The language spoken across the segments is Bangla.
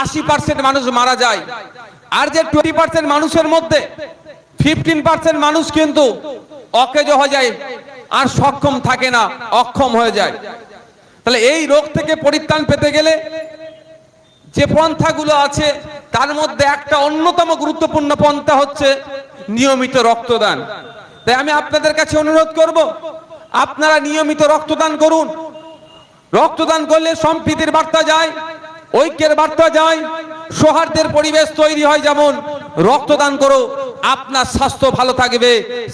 আশি পার্সেন্ট মানুষ মারা যায়। আর যে টোয়েন্টি পার্সেন্ট মানুষের মধ্যে ফিফটিন পার্সেন্ট মানুষ কিন্তু অকেজ হয়ে যায় আর সক্ষম থাকে না, অক্ষম হয়ে যায়। তাহলে এই রোগ থেকে পরিত্রাণ পেতে গেলে যে পন্থাগুলো আছে, তার মধ্যে একটা অন্যতম গুরুত্বপূর্ণ পন্থা হচ্ছে নিয়মিত রক্তদান। তাই আমি আপনাদের কাছে অনুরোধ করব, আপনারা নিয়মিত রক্তদান করুন। রক্তদান করলে সম্প্রীতির বার্তা যায় ঐক্যের বার্তা যায়, সৌহার্দ্যের পরিবেশ তৈরি হয় যেমন, রক্তদান করো, আপনার স্বাস্থ্য ভালো থাকবে,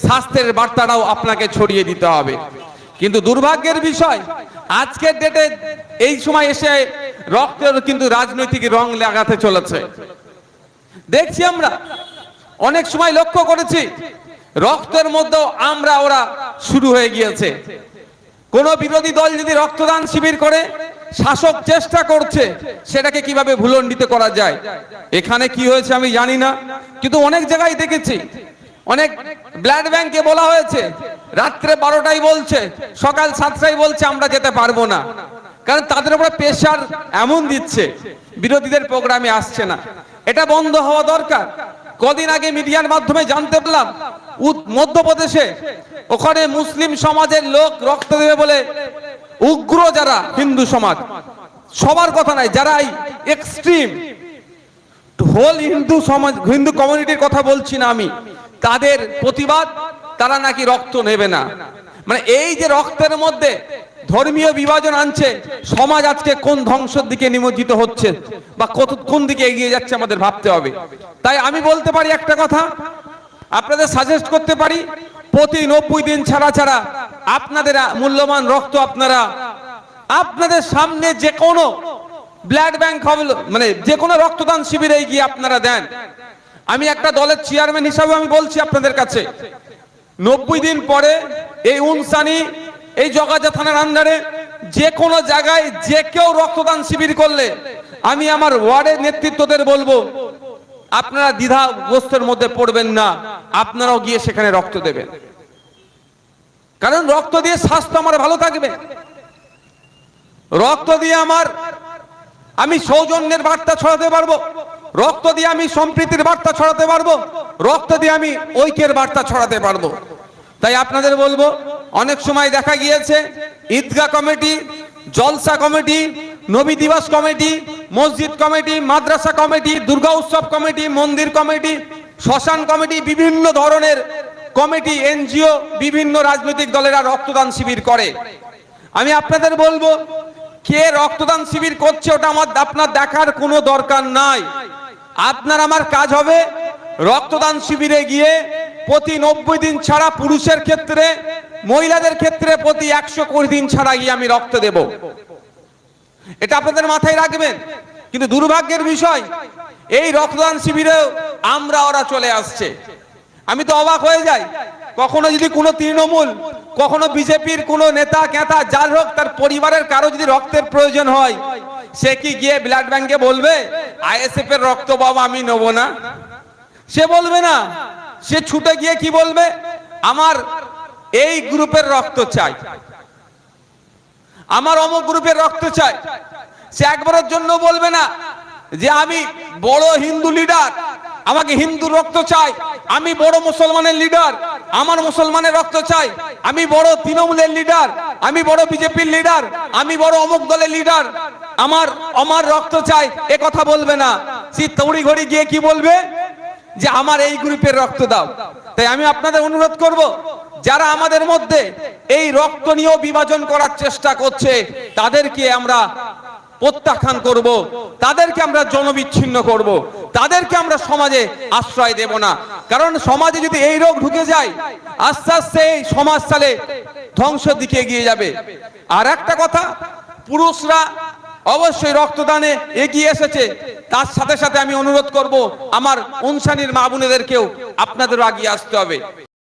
স্বাস্থ্যের বার্তাটাও আপনাকে ছড়িয়ে দিতে হবে। কিন্তু দুর্ভাগ্যের বিষয়, আজকের ডেটে এই সময় এসে রক্তের কিন্তু রাজনৈতিক রং লাগাতে চলেছে। দেখছি আমরা, অনেক সময় লক্ষ্য করেছি, রক্তের মধ্যেও আমরা ওরা শুরু হয়ে গিয়েছে। কোন বিরোধী দল যদি রক্তদান শিবির করে শাসক চেষ্টা করছে, সেটাকে কীভাবে ভুলণ্ডিত করা যায়? এখানে কি হয়েছে আমি জানি না, কিন্তু অনেক জায়গায় দেখেছি। অনেক ব্লাড ব্যাংকে বলা হয়েছে, রাত্রে বারোটায় বলছে, সকাল সাতটায় বলছে, আমরা যেতে পারব না। কারণ তাদের উপরে প্রেশার এমন দিচ্ছে, বিরোধীদের প্রোগ্রামে আসছে না। এটা বন্ধ হওয়া দরকার। কদিন আগে মিডিয়ার মাধ্যমে জানতে পারলাম উত- মধ্যপ্রদেশে ওখানে মুসলিম সমাজের লোক রক্ত দেবে বলে উগ্র যারা হিন্দু সমাজ, সবার কথা নাই যারা এক্সট্রিম হোল হিন্দু সমাজ, হিন্দু কমিউনিটির কথা বলছি না আমি, তাদের প্রতিবাদ, তারা নাকি রক্ত নেবে না। মানে এই যে রক্তের মধ্যে ধর্মীয় বিভাজন আনছে, সমাজ আজকে কোন ধ্বংসের দিকে নিমজ্জিত হচ্ছে, বা কত, কোন দিকে এগিয়ে যাচ্ছে আমাদের ভাবতে হবে। তাই আমি বলতে পারি একটা কথা, আপনাদের সাজেস্ট করতে পারি, প্রতি নব্বই দিন ছাড়া ছাড়া আপনাদের মূল্যবান রক্ত আপনারা, আপনাদের সামনে যে কোনো ব্লাড ব্যাংক মানে যে কোনো রক্তদান শিবিরে গিয়ে আপনারা দেন। আমি একটা দলের চেয়ারম্যান হিসাবে আমি বলছি আপনাদের কাছে। নব্বই দিন পরে এই উনসানি, এই জগাজা থানার আন্ডারে যে কোনো জায়গায় যে কেউ রক্তদান শিবির করলে আমি আমার ওয়ার্ডের নেতৃত্বদের বলব, আপনারা দ্বিধা দ্বিধাগ্রস্তের মধ্যে পড়বেন না, আপনারাও গিয়ে সেখানে রক্ত দেবেন। কারণ রক্ত দিয়ে স্বাস্থ্য আমার ভালো থাকবে। রক্ত দিয়ে আমার, আমি সৌজন্যের বার্তা ছড়াতে পারব। রক্ত দিয়ে আমি সম্প্রীতির বার্তা ছড়াতে পারব। রক্ত দিয়ে আমি ঐক্যের বার্তা ছড়াতে পারব। তাই আপনাদের বলব, অনেক সময় দেখা গিয়েছে ঈদগাহ কমিটি, জলসা কমিটি, নবী দিবস কমিটি, মসজিদ কমিটি, মাদ্রাসা কমিটি, দুর্গা উৎসব কমিটি, মন্দির কমিটি, শ্মশান কমিটি, বিভিন্ন ধরনের কমিটি, এনজিও, বিভিন্ন রাজনৈতিক দলেরা রক্তদান শিবির করে। আমি আপনাদের বলব, কে রক্তদান শিবির করছে ওটা আমার, আপনার দেখার কোনো দরকার নাই। আপনার আমার কাজ হবে রক্তদান শিবিরে গিয়ে প্রতি নব্বই দিন ছাড়া পুরুষের ক্ষেত্রে, মহিলাদের ক্ষেত্রে প্রতি একশো কুড়ি দিন ছাড়া গিয়ে আমি রক্ত দেব। এটা আপনাদের মাথায় রাখবেন। কিন্তু দুর্ভাগ্যের বিষয়, এই রক্তদান শিবিরেও আমরা ওরা চলে আসছে। আমি তো অবাক হয়ে যাই। কখনো যদি কোনো তৃণমূল, কখনো বিজেপির কোনো নেতা কেতা যার হোক, তার পরিবারের কারও যদি রক্তের প্রয়োজন হয়, সে কি গিয়ে ব্লাড ব্যাংকে বলবে, আইএসএফ এর রক্ত বাবা, আমি নেব না সে বলবে না। সে ছুটে গিয়ে কি বলবে? আমার এই গ্রুপের রক্ত চাই। আমার অমুক গ্রুপের রক্ত চাই। সে একবারের জন্য বলবে না যে, আমি বড় হিন্দু লিডার আমাকে হিন্দু রক্ত চাই। আমি বড় মুসলমানের লিডার। আমার মুসলমানের রক্ত চাই। আমি বড় তৃণমূলের লিডার। আমি বড় বিজেপির লিডার। আমি বড় অমুক দলের লিডার। আমার আমার রক্ত চাই। এ কথা বলবে না। সে তৌড়ি ঘড়ি গিয়ে কি বলবে? যে আমার এই গ্রুপের রক্ত দাও। তাই আমি আপনাদের অনুরোধ করব, যারা আমাদের মধ্যে এই রক্ত নিয়েও বিভাজন করার চেষ্টা করছে, তাদেরকে আমরা প্রত্যাখ্যান করব। তাদেরকে আমরা জনবিচ্ছিন্ন করব। তাদেরকে আমরা সমাজে আশ্রয় দেব না। কারণ সমাজে যদি এই রোগ ঢুকে যায়, আস্তে আস্তে এই সমাজ সালে ধ্বংসের দিকে এগিয়ে যাবে। আর একটা কথা, পুরুষরা অবশ্যই রক্তদানে এগিয়ে এসেছে। তার সাথে সাথে আমি অনুরোধ করব, আমার উনসানির মা বোনেদেরকেও আপনাদেরও এগিয়ে আসতে হবে।